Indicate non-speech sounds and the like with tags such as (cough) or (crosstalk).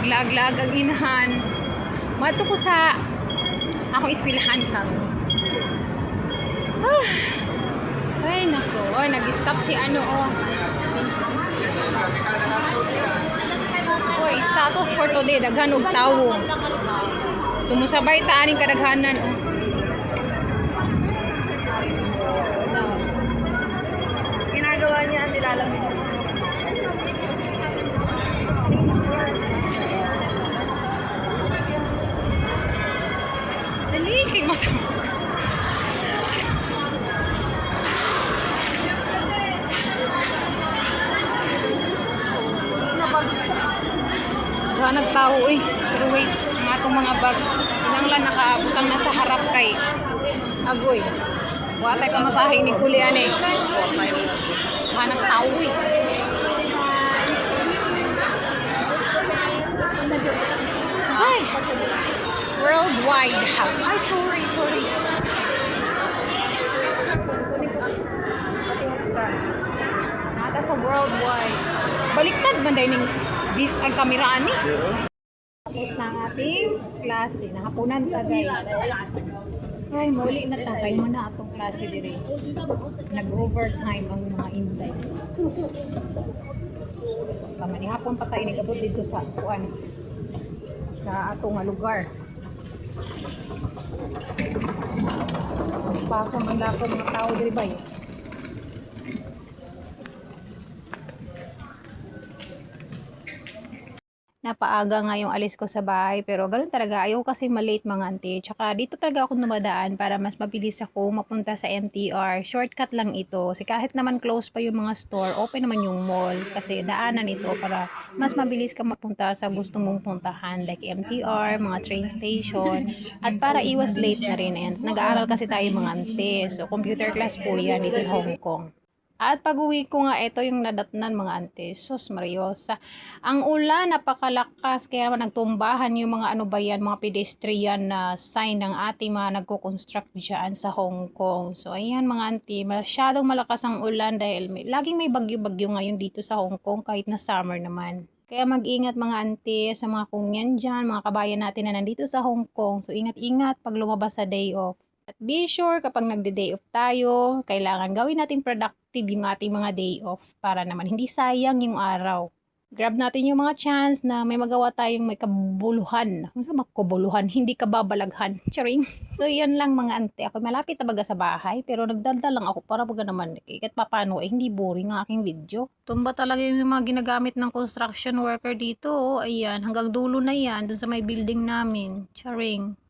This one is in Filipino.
naglaag-laag ang inahan. Mato ko sa akong eskwelahan ka. Ah. Ay, nako. Ay, nag-stop si ano, oh. Oy, status for today, daghan og tawo. Sumusabay ta aning kadaghanan, oh. Kay masama. Diyan nagtao eh. Pero wait, ang atong mga bag. Ilang lang nakaabutang na sa harap kay Agoy. Wa tay pamasahe ni kulian eh. Diyan nagtao eh. Ay! Worldwide house. Ay, sorry, sorry. Nata sa worldwide. Baliktad man dahil ang kameraan ni. Tapos na ang ating klase. Nakapunan ta guys. Ay, muli na ta. Mo na atong klase dire. Nag-overtime ang mga inday. Tama ni hapon pa tayo nagabot dito sa kuan sa atong lugar. Mas paso man lang ako mga tao diri bay. Napaaga nga yung alis ko sa bahay pero ganun talaga ayaw kasi malate mga auntie. Tsaka dito talaga ako dumadaan para mas mabilis ako mapunta sa MTR. Shortcut lang ito. Kasi kahit naman close pa yung mga store, open naman yung mall. Kasi daanan ito para mas mabilis ka mapunta sa gusto mong puntahan like MTR, mga train station. At para iwas late na rin. And nag-aaral kasi tayo mga auntie. So computer class po yan dito sa Hong Kong. At pag uwi ko nga, ito yung nadatnan mga ante. Sus, Mariosa. Ang ulan, napakalakas. Kaya nagtumbahan yung mga ano ba yan, mga pedestrian na sign ng ating mga nagko-construct dyan sa Hong Kong. So, ayan mga ante, masyadong malakas ang ulan dahil may, laging may bagyo-bagyo ngayon dito sa Hong Kong kahit na summer naman. Kaya mag-ingat mga ante sa mga kungyan dyan, mga kabayan natin na nandito sa Hong Kong. So, ingat-ingat pag lumabas sa day off. At be sure kapag nagde-day off tayo, kailangan gawin natin productive yung ating mga day off para naman hindi sayang yung araw. Grab natin yung mga chance na may magawa tayong may kabuluhan. Ano ba kabuluhan? Hindi kababalaghan. (laughs) Charing. So, yan lang mga ante. Ako malapit na baga sa bahay, pero nagdaldal lang ako para baga naman. Kahit papano, eh, hindi boring ang aking video. Tumba talaga yung mga ginagamit ng construction worker dito. Oh. Ayan, hanggang dulo na yan, dun sa may building namin. Charing.